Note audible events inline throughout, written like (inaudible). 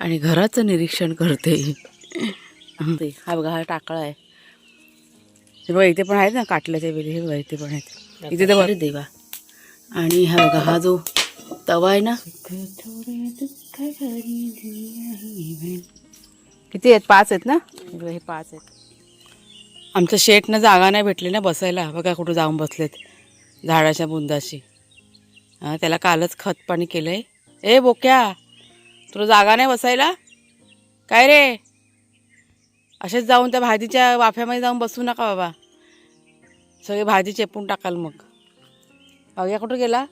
आणि घराचं निरीक्षण करते. हा बघा हा टाकळा आहे. हे बघा इथे पण आहेत ना काटल्याच्या वेळी हे बघा इथे पण आहेत. इथे तर बरे देवा. आणि हा बघा हा जो तवा आहे ना किती आहेत? पाच आहेत ना? हे हे पाच आहेत. आमच्या शेटनं जागा नाही भेटली ना बसायला. बघा कुठं जाऊन बसलेत. झाडाच्या बुंदाशी. हां त्याला कालच खत पाणी केलं आहे ए बोक्या! तुला जागा नाही बसायला? काय रे? असेच जाऊन त्या भाजीच्या वाफ्यामध्ये जाऊन बसू नका बाबा. सगळी भाजी चेपून टाकाल मग. अगया कुठं गेला?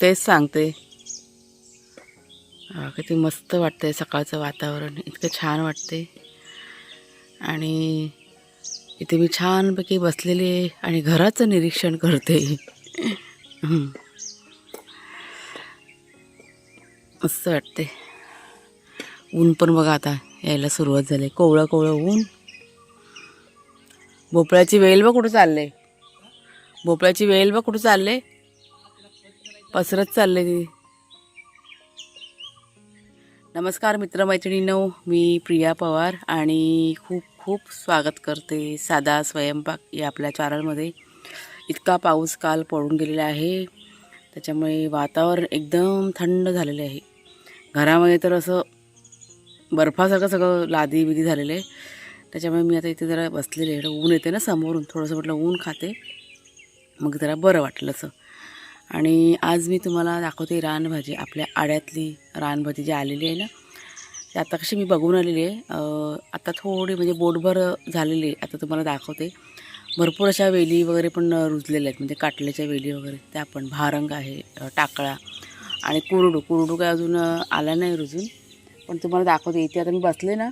तेच सांगते. किती मस्त वाटतंय सकाळचं वातावरण. इतकं छान वाटते आणि इथे मी छानपैकी बसलेले आणि घराचं निरीक्षण करते. मस्त वाटते ऊन पण बघा आता यायला सुरुवात झाली. कोवळं कोवळं ऊन. भोपळ्याची वेल बघ कुठं चालले भोपळ्याची वेल बघ कुठं चालले पसरत चालले ती. नमस्कार मित्रमैत्रिणीनो मी प्रिया पवार आणि खूप खूप स्वागत करते साधा स्वयंपाक या आपल्या चॅनलमध्ये इतका पाऊस काल पडून गेलेला आहे. त्याच्यामुळे वातावरण एकदम थंड झालेलं आहे. घरामध्ये तर असं बर्फासारखं सगळं लादी बिदी झालेलं आहे. त्याच्यामुळे मी आता इथे जरा बसलेले आहे. ऊन येते ना समोरून. थोडंसं म्हटलं ऊन खाते. मग जरा बरं वाटलं असं. आणि आज मी तुम्हाला दाखवते रानभाजी. आपल्या आड्यातली रानभाजी जी आलेली आहे ना ती आता कशी मी बघून आलेली आहे. आता थोडी म्हणजे बोटभर झालेली आहे. आता तुम्हाला दाखवते. भरपूर अशा वेली वगैरे पण रुजलेल्या आहेत. म्हणजे काटल्याच्या वेली वगैरे. त्या पण. भारंग आहे टाकळा आणि कुरडू. कुरडू काय अजून आला नाही रुजून. पण तुम्हाला दाखवते. इथे आता मी बसले ना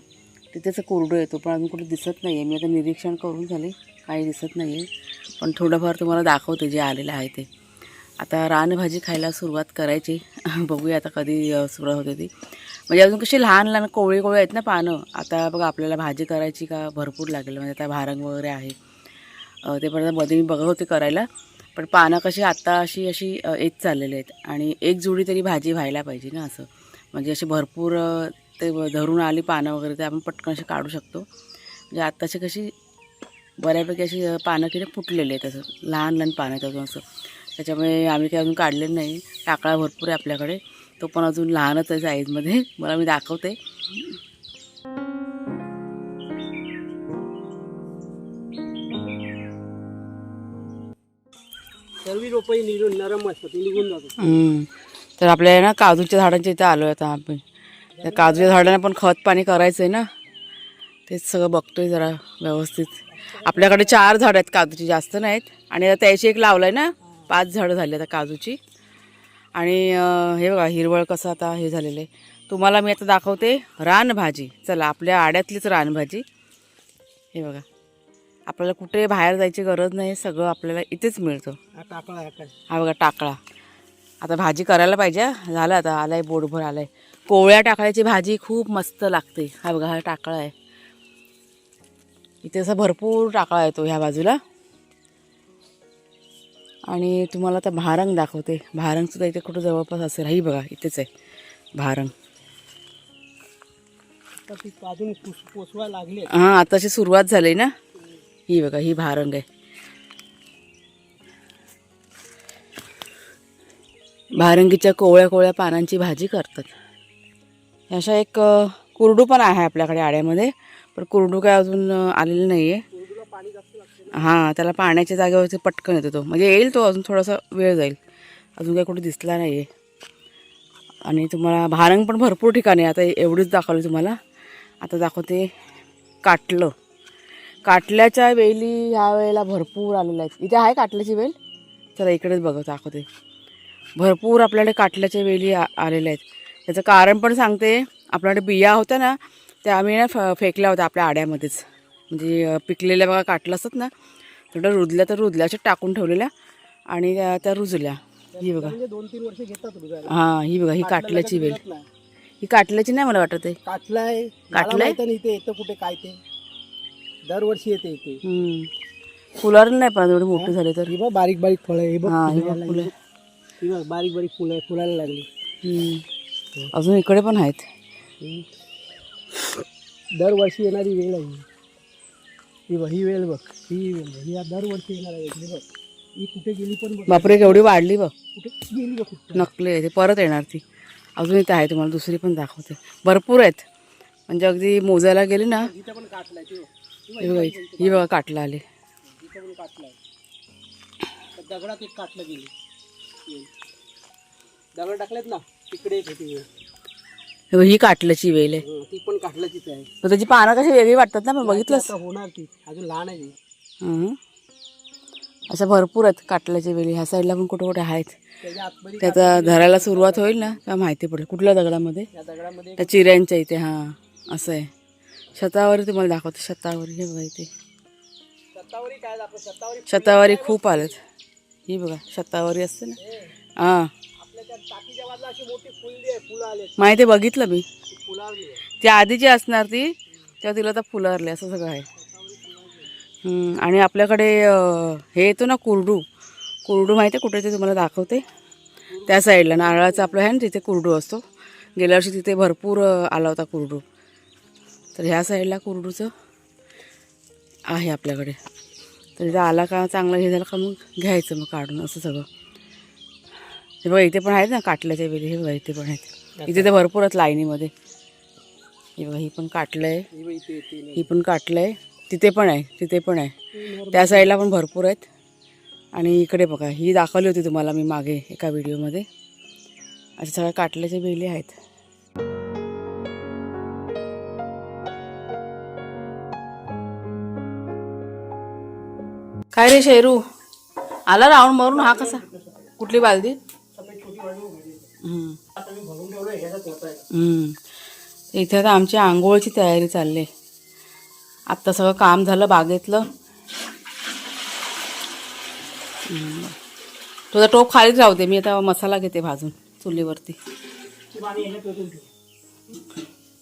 तिथेच कुरडू येतो. पण अजून कुठे दिसत नाही आहे मी आता निरीक्षण करून झाले. काही दिसत नाही आहे पण थोडंफार तुम्हाला दाखवते जे आलेलं आहे ते. आता रानभाजी खायला सुरुवात करायची. (laughs) बघूया आता कधी सुरुवात होते ती. म्हणजे अजून कशी लहान लहान कोवळी कोवळी आहेत ना पानं. आता बघा आपल्याला भाजी करायची का? भरपूर लागेल. म्हणजे आता भारंग वगैरे आहे. ते पण मध्ये मी बघत होते करायला पण पानं कशी आत्ता अशी अशी येत चाललेली आहेत आणि एक जुडी तरी भाजी व्हायला पाहिजे ना असं. म्हणजे अशी भरपूर ते धरून आली पानं वगैरे ते आपण पटकन अशी काढू शकतो. म्हणजे आत्ताची कशी बऱ्यापैकी अशी पानं किती फुटलेली आहेत असं लहान लहान पानं आहेत अजून असं. त्याच्यामुळे आम्ही काही अजून काढलेलं नाही. टाकळा भरपूर आहे आपल्याकडे. तो पण अजून लहानच आहे साईजमध्ये मला मी दाखवते. सर्व रोपही निघून नरम असतात ते निघून जातात. हम्म. तर आपल्या ना काजूच्या झाडांच्या इथं आलो आता आपण. त्या काजूच्या झाडांना पण खत पाणी करायचं आहे ना. तेच सगळं बघतोय जरा व्यवस्थित. आपल्याकडे चार झाडं आहेत काजूची जास्त नाहीत. आणि आता त्याची एक लावलं आहे ना. पाच झाडं झाली आता काजूची. आणि अं, हे बघा हिरवळ कसं आता हे झालेलं आहे. तुम्हाला मी आता दाखवते रानभाजी. चला आपल्या आड्यातलीच रानभाजी. हे बघा. आपल्याला कुठे बाहेर जायची गरज नाही सगळं आपल्याला इथेच मिळतं. हा टाकळा हा बघा टाकळा. आता भाजी करायला पाहिजे. झालं आता आलाय बोटभर आलाय. कोवळ्या टाकळ्याची भाजी खूप मस्त लागते. हा बघा हा टाकळा आहे. इथे असा भरपूर टाकळा येतो ह्या बाजूला. आणि तुम्हाला आता भारंग दाखवते. भारंग सुद्धा इथे कुठं जवळपास असेल. ही बघा इथेच आहे. भारंग. हां आताची सुरुवात झाली ना? ही बघा ही भारंग आहे. भारंगीच्या कोवळ्या कोवळ्या पानांची भाजी करतात. अशा एक कुरडू पण आहे आपल्याकडे आड्यामध्ये पण कुरडू काय अजून आलेलं नाही आहे हां त्याला पाण्याच्या जागेवरती पटकन येतो तो. म्हणजे येईल तो अजून थोडासा वेळ जाईल. अजून काही कुठे दिसला नाही आहे आणि तुम्हाला भारंग पण भरपूर ठिकाणी आता एवढीच दाखवली तुम्हाला. आता दाखवते काटलं. काटल्याच्या वेली ह्या वेळेला भरपूर आलेल्या आहेत. इथे आहे काटल्याची वेल? चला इकडेच बघत दाखवते. भरपूर आपल्याकडे काटल्याच्या वेली आ आलेल्या आहेत. त्याचं कारण पण सांगते. आपल्याकडे बिया होत्या ना त्या आम्ही ना फ फेकल्या होत्या आपल्या आड्यामध्येच. म्हणजे पिकलेल्या बघा काटलं असतात ना थोड्या रुजल्या तर रुजल्या अशा टाकून ठेवलेल्या आणि त्या रुजल्या. ही बघा. म्हणजे दोन तीन वर्ष घेतात हां ही बघा ही काटल्याची वेल. ही काटल्याची नाही मला वाटत आहे. काटलाय काटलंय? काटलाय तर इथे येतं कुठे काय ते. दरवर्षी येते इथे. हम्म. फुलावर नाही पण एवढी मोठी झाली तर. ही बघ बारीक बारीक फळ हे बघ हां ही बघ फुलं. ही बघ बारीक बारीक फुलं फुलायला लागली. हम्म. अजून इकडे पण आहेत. हम्म. दरवर्षी येणारी वेळ आहे ही. ही बघ ही वेळ बघ ही वेळ बघ. ही दरवर्षी येणार आहे. बघ ही कुठे गेली पण बघ. बापरे केवढी वाढली बघ. कुठे गेली बघ कुठे? नकली आहे ते परत येणार ती. अजून इथे आहे तुम्हाला दुसरी पण दाखवते. भरपूर आहेत. म्हणजे अगदी मोजायला गेली ना इथं पण काटलाय ते. बघ. ही बघा ही बघा काटला आले. दगडात एक काटलं गेली. दगड टाकलेत ना तिकडे एक होती वेळ. हे बघ, ही काटल्याची वेल आहे. ती पण आहे. त्याची पानं कशी वेगळी वाटतात ना पण बघितलंस? आता होणार ती अजून लहान आहे ती. हं. अशा भरपूर आहेत काटल्याच्या वेली ह्या साईडला पण कुठे कुठे आहेत. त्याच्या आतमध्ये ते आता धरायला सुरुवात होईल ना तेव्हा माहिती पडेल. कुठल्या दगडामध्ये? या दगडामध्ये त्या चिऱ्यांच्या इथे हां असं आहे. शतावरी तुम्हाला दाखवते शतावरी हे बघा इथे. शतावरी खूप आलेत. ही बघा शतावरी असते ना? हां. माहिती आहे, बघितलं मी. ती आधी जी असणार ती तेव्हा तिला तर फुलरले असं सगळं आहे. आणि आपल्याकडे हे येतो ना कुरडू. कुरडू माहिती आहे कुठे ते तुम्हाला दाखवते? त्या साईडला नारळाचं आपलं आहे ना तिथे कुरडू असतो. गेल्या वर्षी तिथे भरपूर आला होता कुरडू. तर ह्या साईडला कुरडूचं आहे आपल्याकडे. तर इथं आला का चांगलं हे झालं का मग घ्यायचं मग काढून असं सगळं. हे बघा इथे पण आहेत ना काटल्याच्या वेली हे बघा इथे पण आहेत. इथे तर भरपूर आहेत लाईनीमध्ये. हे बघा ही पण काटलं आहे ही ही पण काटलं आहे तिथे पण आहे तिथे पण आहे. त्या साईडला पण भरपूर आहेत. आणि इकडे बघा ही दाखवली होती तुम्हाला मी मागे एका व्हिडिओमध्ये. अशा सगळ्या काटल्याच्या वेली आहेत. काय रे शेरू? आला राऊंड मारून? हा कसा? कुठली बालदी? इथे आता आमची आंघोळची तयारी चालली. आहे. आत्ता सगळं काम झालं बागेतलं तुझा टोप खालीच राहू दे मी आता मसाला घेते भाजून चुलीवरती.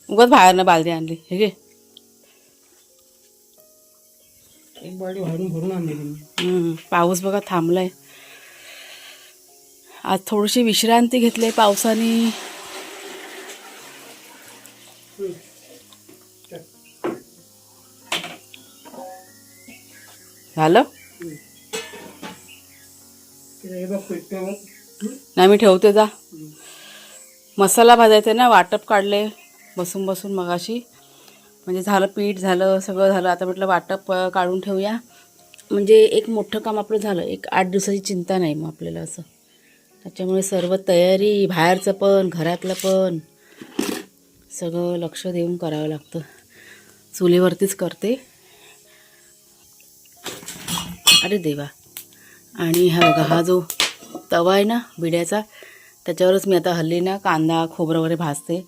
उगाच बाहेरनं बालदी आणली हे घे. एक भरून भरून आणली मी. हम्म. पाऊस बघा थांबलाय. आज थोडीशी विश्रांती घेतली पावसाने. झालं? नाही मी ठेवते जा. मसाला भाजायचा ना वाटप काढले बसून बसून मगाशी. म्हणजे झालं पीठ झालं सगळं झालं. आता म्हटलं वाटप काढून ठेवूया. म्हणजे एक मोठं काम आपलं झालं. एक आठ दिवसाची चिंता नाही मग आपल्याला असं. त्याच्यामुळे सर्व तयारी बाहेरचं पण घरातलं पण सगळं लक्ष देऊन करावं लागतं. चुलीवरतीच करते. अरे देवा. आणि हा बघा हा जो तवा आहे ना बिड्याचा त्याच्यावरच मी आता हल्ली ना कांदा खोबरं वगैरे भाजते.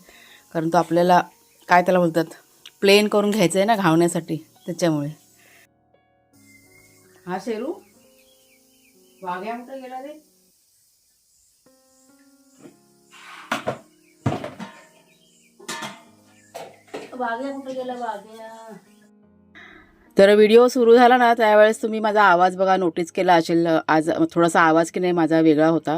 कारण तो आपल्याला काय त्याला बोलतात? प्लेन करून घ्यायचं आहे ना घावण्यासाठी त्याच्यामुळे. हा शेरू? वाघ्या कुठं गेला रे. वाघ्या कुठं गेला वाघ्या तर व्हिडिओ सुरू झाला ना त्यावेळेस तुम्ही माझा आवाज बघा नोटीस केला असेल आज थोडासा आवाज की नाही माझा वेगळा होता.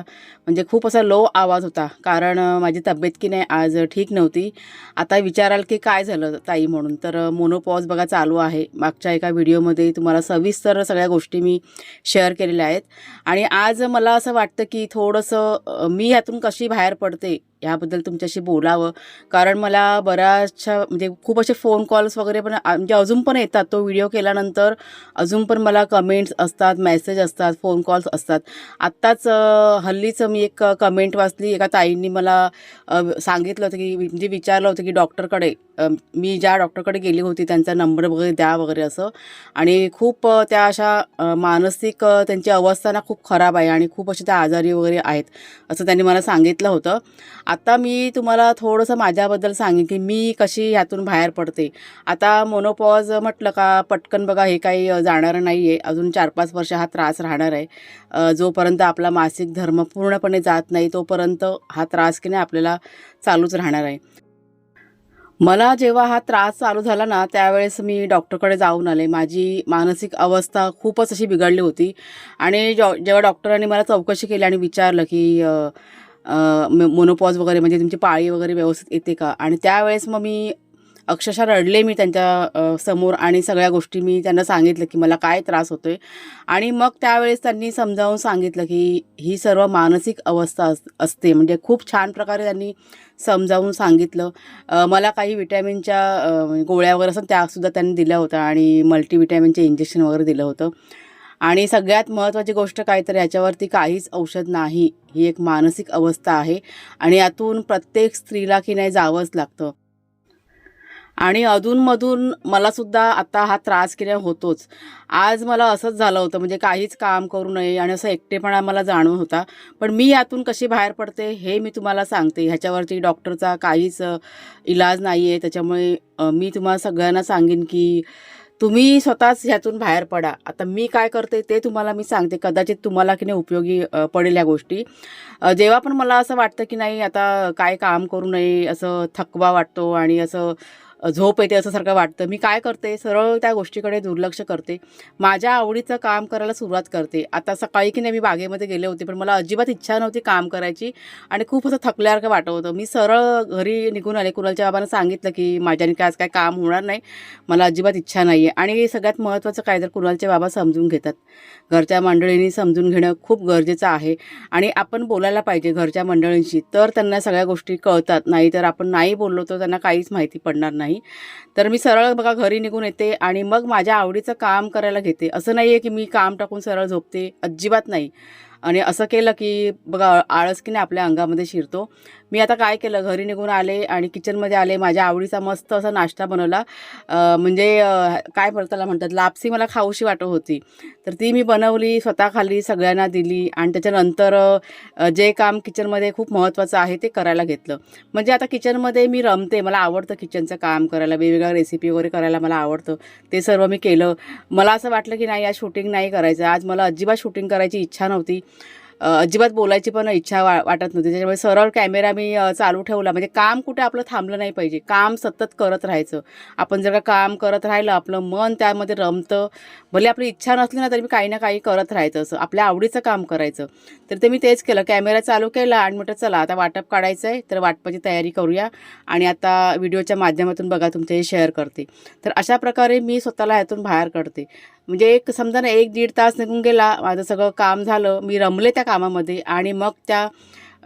म्हणजे खूप असा लो आवाज होता कारण माझी तब्येत की नाही आज ठीक नव्हती. आता विचाराल की काय झालं ताई म्हणून. तर मोनोपॉज बघा चालू आहे. मागच्या एका व्हिडिओमध्ये तुम्हाला सविस्तर सगळ्या गोष्टी मी शेअर केलेल्या आहेत. आणि आज मला असं वाटतं की थोडंसं मी ह्यातून कशी बाहेर पडते ह्याबद्दल तुमच्याशी बोलावं. कारण मला बऱ्याचशा म्हणजे खूप असे फोन कॉल्स वगैरे पण म्हणजे अजून पण येतात. तो व्हिडिओ केल्यानंतर अजून पण मला कमेंट्स असतात मेसेज असतात फोन कॉल्स असतात. आत्ताच हल्लीच मी एक कमेंट वाचली. एका ताईंनी मला सांगितलं होतं की म्हणजे विचारलं होतं की डॉक्टरकडे मी ज्या डॉक्टरकडे गेली होती त्यांचा नंबर वगैरे द्या वगैरे असं. आणि खूप त्या अशा मानसिक त्यांची अवस्था ना खूप खराब आहे आणि खूप अशा त्या आजारी वगैरे आहेत असं त्यांनी मला सांगितलं होतं. आता मी तुम्हाला थोडंसं माझ्याबद्दल सांगेन की मी कशी ह्यातून बाहेर पडते. आता मोनोपॉज म्हटलं का पटकन बघा हे काही जाणारं नाही आहे अजून चार पाच वर्ष हा त्रास राहणार आहे. जोपर्यंत आपला मासिक धर्म पूर्णपणे जात नाही तोपर्यंत हा त्रास की नाही आपल्याला चालूच राहणार आहे. मला जेव्हा हा त्रास चालू झाला ना त्यावेळेस मी डॉक्टरकडे जाऊन आले. माझी मानसिक अवस्था खूपच अशी बिघडली होती आणि जॉ जेव्हा डॉक्टरांनी मला चौकशी केली आणि विचारलं की मोनोपॉज वगैरे म्हणजे तुमची पाळी वगैरे व्यवस्थित येते का? आणि त्यावेळेस मग मी अक्षरशः रडले मी त्यांच्यासमोर आणि सगळ्या गोष्टी मी त्यांना सांगितलं की मला काय त्रास होतोय. आणि मग त्यावेळेस त्यांनी समजावून सांगितलं की ही सर्व मानसिक अवस्था अस असते. म्हणजे खूप छान प्रकारे त्यांनी समजावून सांगितलं. मला काही विटॅमिनच्या म्हणजे गोळ्या वगैरे असं त्यासुद्धा त्यांनी दिल्या होत्या आणि मल्टीविटॅमिनचे इंजेक्शन वगैरे दिलं होतं. आणि सगळ्यात महत्त्वाची गोष्ट काय तर याच्यावरती काहीच औषध नाही. ही एक मानसिक अवस्था आहे आणि यातून प्रत्येक स्त्रीला की नाही जावंच लागतं. आणि अधूनमधून मलासुद्धा आता हा त्रास केल्या होतोच. आज मला असंच झालं होतं म्हणजे काहीच काम करू नये आणि असं एकटेपणा मला जाणवत होता. पण मी यातून कशी बाहेर पडते हे मी तुम्हाला सांगते. ह्याच्यावरती डॉक्टरचा काहीच इलाज नाही आहे त्याच्यामुळे मी तुम्हाला सगळ्यांना सांगेन की तुम्ही स्वतःच ह्यातून बाहेर पडा. आता मी काय करते ते तुम्हाला मी सांगते. कदाचित तुम्हाला की नाही उपयोगी पडेल या गोष्टी. जेव्हा पण मला असं वाटतं की नाही आता काय काम करू नये असं थकवा वाटतो आणि असं झोप येते असं सारखं वाटतं. मी काय करते? सरळ त्या गोष्टीकडे दुर्लक्ष करते. माझ्या आवडीचं काम करायला सुरुवात करते. आता सकाळी की नाही मी बागेमध्ये गेले होते पण मला अजिबात इच्छा नव्हती काम करायची आणि खूप असं थकल्यासारखं वाटत होतं. मी सरळ घरी निघून आले. कुणालच्या बाबांना सांगितलं की माझ्याने काय आज काय काम होणार नाही. मला अजिबात इच्छा नाही आहे आणि सगळ्यात महत्त्वाचं काय तर कुणालचे बाबा समजून घेतात. घरच्या मंडळींनी समजून घेणं खूप गरजेचं आहे. आणि आपण बोलायला पाहिजे घरच्या मंडळींशी. तर त्यांना सगळ्या गोष्टी कळतात. नाही तर आपण नाही बोललो तर त्यांना काहीच माहिती पडणार नाही. तर मी सरळ बघा घरी निघून येते आणि मग माझ्या आवडीचं काम करायला घेते. असं नाही आहे की मी काम टाकून सरळ झोपते. अजिबात नाही. आणि असं केलं की बघा आळस की नाही आपल्या अंगामध्ये शिरतो. मी आता काय केलं? घरी निघून आले आणि किचनमध्ये आले. माझ्या आवडीचा मस्त असा नाश्ता बनवला. म्हणजे काय म्हणतात त्याला म्हणतात? लापसी मला खाऊशी वाटत होती. तर ती मी बनवली स्वतः खाली सगळ्यांना दिली आणि त्याच्यानंतर जे काम किचनमध्ये खूप महत्त्वाचं आहे ते करायला घेतलं. म्हणजे आता किचनमध्ये मी रमते. मला आवडतं किचनचं काम करायला. वेगवेगळ्या रेसिपी वगैरे करायला मला आवडतं. ते सर्व मी केलं. मला असं वाटलं की नाही आज शूटिंग नाही करायचं. आज मला अजिबात शूटिंग करायची इच्छा नव्हती. अजिबात बोलायची पण इच्छा वा वाटत नव्हती. त्याच्यामुळे सरळ कॅमेरा मी चालू ठेवला. म्हणजे काम कुठे आपलं थांबलं नाही पाहिजे. काम सतत करत राहायचं. आपण जर का काम करत राहिलं आपलं मन त्यामध्ये रमतं. भले आपली इच्छा नसली ना तरी मी काही ना काही करत राहायचं असं. आपल्या आवडीचं काम करायचं. तर ते मी तेच केलं. कॅमेरा चालू केला आणि म्हटलं चला आता वाटप काढायचं आहे. तर वाटपाची तयारी करूया आणि आता व्हिडिओच्या माध्यमातून बघा तुमचे शेअर करते. तर अशा प्रकारे मी स्वतःला ह्यातून बाहेर काढते. म्हणजे एक समजा ना एक दीड तास निघून गेला माझं सगळं काम झालं मी रमले त्या कामामध्ये आणि मग त्या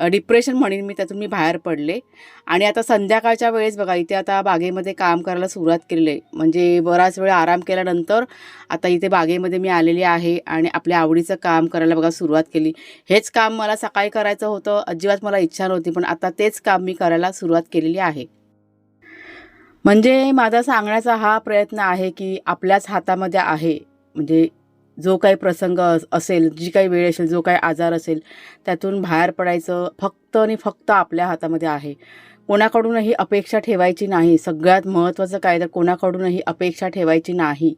डिप्रेशन म्हणेन मी त्यातून मी बाहेर पडले. आणि आता संध्याकाळच्या वेळेस बघा इथे आता बागेमध्ये काम करायला सुरुवात केलेली आहे. म्हणजे बराच वेळ आराम केल्यानंतर आता इथे बागेमध्ये मी आलेली आहे आणि आपल्या आवडीचं काम करायला बघा सुरुवात केली. हेच काम मला सकाळी करायचं होतं अजिबात मला इच्छा नव्हती पण आता तेच काम मी करायला सुरुवात केलेली आहे. म्हणजे माझा सांगण्याचा हा प्रयत्न आहे की आपल्याच हातामध्ये आहे. म्हणजे जो काही प्रसंग अस- असेल जी काही वेळ असेल जो काही आजार असेल त्यातून बाहेर पडायचं फक्त आणि फक्त आपल्या हातामध्ये आहे. कोणाकडूनही अपेक्षा ठेवायची नाही. सगळ्यात महत्त्वाचं काय तर कोणाकडूनही अपेक्षा ठेवायची नाही.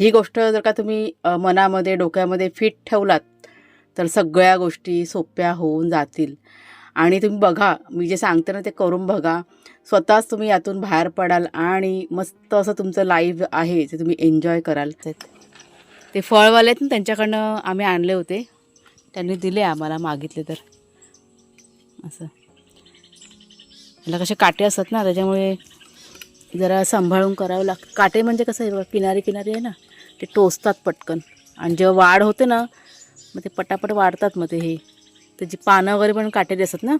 ही गोष्ट जर का तुम्ही मनामध्ये डोक्यामध्ये फिट ठेवलात तर सगळ्या गोष्टी सोप्या होऊन जातील. आणि तुम्ही बघा मी जे सांगते ना ते करून बघा. स्वतःच तुम्ही यातून बाहेर पडाल आणि मस्त असं तुमचं लाईफ आहे ते तुम्ही एन्जॉय कराल. ते फळवाले आहेत ना त्यांच्याकडनं आम्ही आणले होते. त्यांनी दिले आम्हाला मागितले तर. असं. याला कसे काटे असतात ना त्याच्यामुळे जरा सांभाळून करावं लाग काटे म्हणजे कसं आहे किनारी किनारी आहे ना ते टोचतात पटकन. आणि जेव्हा वाढ होते ना मग ते पटापट वाढतात मग ते हे. त्याची पानं वगैरे पण काटेरी असतात ना.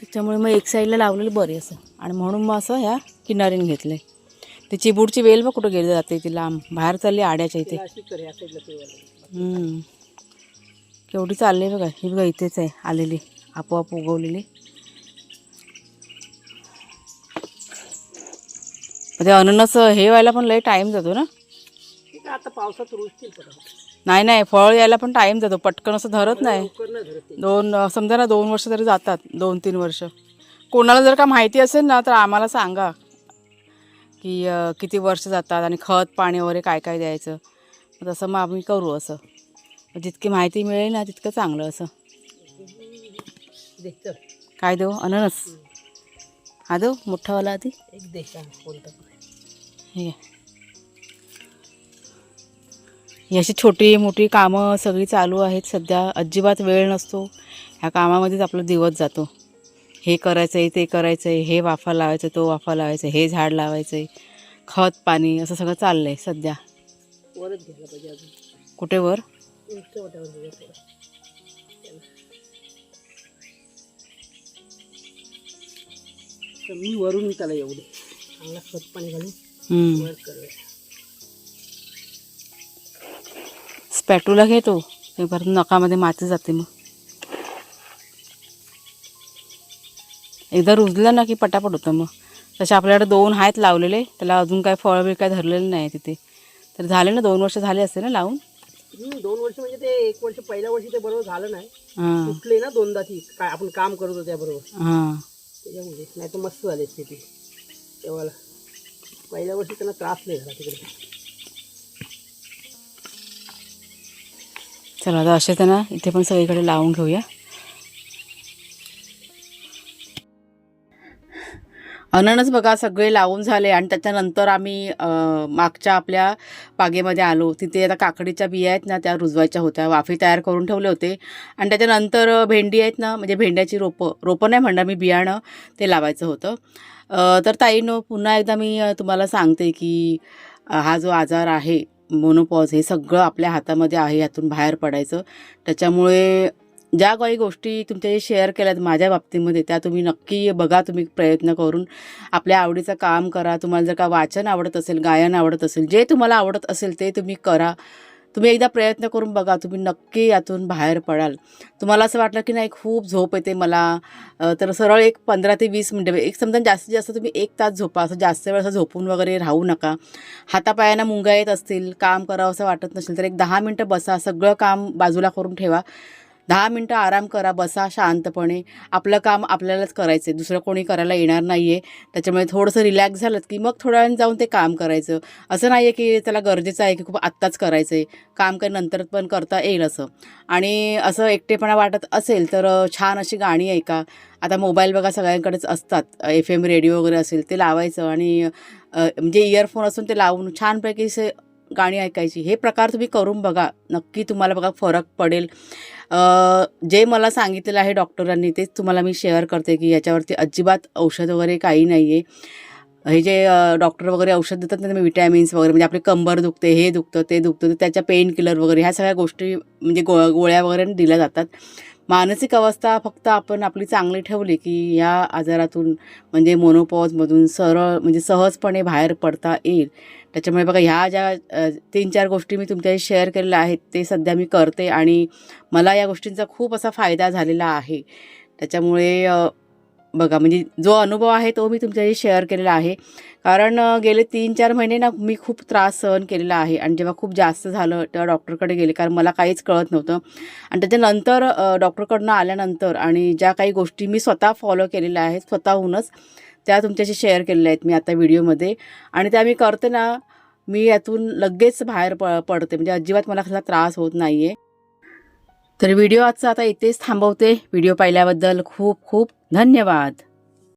त्याच्यामुळे मग एक साईडला लावलेलं बरे असं. आणि म्हणून मग असं ह्या किनारीने घेतलं आहे ते चिबूडची वेल बघ कुठं गेली जाते ती लांब. बाहेर चालली आड्याच्या इथे. केवढी चालली बघा. ही बघा इथेच आहे आलेली. आपोआप उगवलेली. ते अननस हे व्हायला पण लय टाईम जातो ना? आता पावसात. नाही नाही. फळ यायला पण टाईम जातो. पटकन असं धरत नाही. दोन समजा ना दोन वर्ष तरी जातात. दोन तीन वर्ष. कोणाला जर का माहिती असेल ना तर आम्हाला सांगा. की किती वर्ष जातात आणि खत पाणी वगैरे काय काय द्यायचं. मग तसं मग आम्ही करू असं. जितकी माहिती मिळेल ना तितकं चांगलं असं. काय देऊ? अननस. आदो मोठावाला आधी. दे हे ही अशी छोटी मोठी कामं सगळी चालू आहेत. सध्या अजिबात वेळ नसतो. ह्या कामामध्येच आपला दिवस जातो. हे करायचं आहे ते करायचं आहे हे वाफा लावायचं तो वाफा लावायचं हे झाड लावायचं आहे खत पाणी असं सगळं चाललं आहे सध्या. वरच घ्यायला पाहिजे अजून. कुठे वर? मी वरून त्याला एवढे चांगला खत पाणी घालून हम्म. वर करूया. स्पॅटूला घेतो ते. परत नकामध्ये माती जाते मग. एकदा रुजलं ना की पटापट होतं मग. तसे आपल्याकडे दोन आहेत लावलेले त्याला अजून काय फळ बी काय धरलेलं नाही तिथे. तर झाले ना दोन वर्ष झाले असते ना लावून? दोन वर्ष म्हणजे ते एक वर्ष पहिल्या वर्षी ते बरोबर झालं नाही. तुटले ना दोनदा ती काय आपण काम करत होतो त्याबरोबर. त्याच्यामुळे नाही तर मस्त झाली ती तेव्हा पहिल्या वर्षी त्यांना त्रास नाही झाला तिकडे. चला आता असे ना इथे पण सगळीकडे लावून घेऊया. अननस बघा सगळे लावून झाले आणि त्याच्यानंतर आम्ही मागच्या आपल्या बागेमध्ये आलो. तिथे आता काकडीच्या बिया आहेत ना त्या रुजवायच्या होत्या. वाफे तयार करून ठेवले होते. आणि त्याच्यानंतर भेंडी आहेत ना म्हणजे भेंड्याची रोपं रोपं नाही म्हणणार मी बियाणं ते लावायचं होतं. तर ताईनो पुन्हा एकदा मी तुम्हाला सांगते की हा जो आजार आहे मोनोपॉज हे सगळं आपल्या हातामध्ये आहे यातून बाहेर पडायचं. त्याच्यामुळे ज्या काही गोष्टी तुमच्याशी शेअर केल्यात माझ्या बाबतीमध्ये त्या तुम्ही नक्की बघा तुम्ही प्रयत्न करून. आपल्या आवडीचं काम करा. तुम्हाला जर का वाचन आवडत असेल गायन आवडत असेल जे तुम्हाला आवडत असेल ते तुम्ही करा. तुम्ही एकदा प्रयत्न करून बघा तुम्ही नक्की यातून बाहेर पडाल. तुम्हाला असं वाटलं की नाही खूप झोप येते मला. तर सरळ एक पंधरा ते वीस मिनटं एक समजा जास्तीत जास्त तुम्ही एक तास झोपा. असं जास्त वेळ असं झोपून वगैरे राहू नका. हातापायांना मुंगा येत असतील काम करावं असं वाटत नसेल तर एक दहा मिनटं बसा. सगळं काम बाजूला करून ठेवा. दहा मिनटं आराम करा बसा शांतपणे. आपलं काम आपल्यालाच करायचं आहे दुसरं कोणी करायला येणार नाही आहे त्याच्यामुळे थोडंसं रिलॅक्स झालं की मग थोड्या वेळाने जाऊन ते काम करायचं. असं नाही आहे की त्याला गरजेचं आहे की खूप आत्ताच करायचं आहे काम काही नंतर पण करता येईल असं. आणि असं एकटेपणा वाटत असेल तर छान अशी गाणी ऐका. आता मोबाईल बघा सगळ्यांकडेच असतात. एफ एम रेडिओ वगैरे असेल ते लावायचं आणि म्हणजे इयरफोन असून ते लावून छानपैकी असे गाणी ऐकायची. हे प्रकार तुम्ही करून बघा. नक्की तुम्हाला बघा फरक पडेल. जे मला सांगितलेलं आहे डॉक्टरांनी तेच तुम्हाला मी शेअर करते की याच्यावरती अजिबात औषध वगैरे काही नाही आहे हे जे डॉक्टर वगैरे औषध देतात ना विटॅमिन्स वगैरे म्हणजे आपले कंबर दुखते हे दुखतं ते दुखतं तर त्याच्या पेन किलर वगैरे ह्या सगळ्या गोष्टी म्हणजे गो गोळ्या वगैरे दिल्या जातात. मानसिक अवस्था फक्त आपण आपली चांगली ठेवली की या आजारातून म्हणजे मोनोपॉजमधून सरळ म्हणजे सहजपणे बाहेर पडता येईल. त्याच्यामुळे बघा ह्या ज्या तीन चार गोष्टी मी तुमच्याशी शेअर केलेल्या आहेत ते सध्या मी करते आणि मला या गोष्टींचा खूप असा फायदा झालेला आहे. त्याच्यामुळे बघा म्हणजे जो अनुभव आहे तो मी तुमच्याशी शेअर केलेला आहे. कारण गेले तीन चार महिने ना मी खूप त्रास सहन केलेला आहे आणि जेव्हा खूप जास्त झालं तेव्हा डॉक्टरकडे गेले कारण मला काहीच कळत नव्हतं. आणि त्याच्यानंतर डॉक्टरकडनं आल्यानंतर आणि ज्या काही गोष्टी मी स्वतः फॉलो केलेल्या आहेत स्वतःहूनच त्या तुमच्याशी शेअर केलेल्या आहेत मी आता व्हिडिओमध्ये आणि त्या मी करते ना मी यातून लगेच बाहेर प पडते. म्हणजे अजिबात मला कसला त्रास होत नाही आहे तर व्हिडिओ आजचा आता इथेच थांबवते. व्हिडिओ पाहिल्याबद्दल खूप खूप धन्यवाद.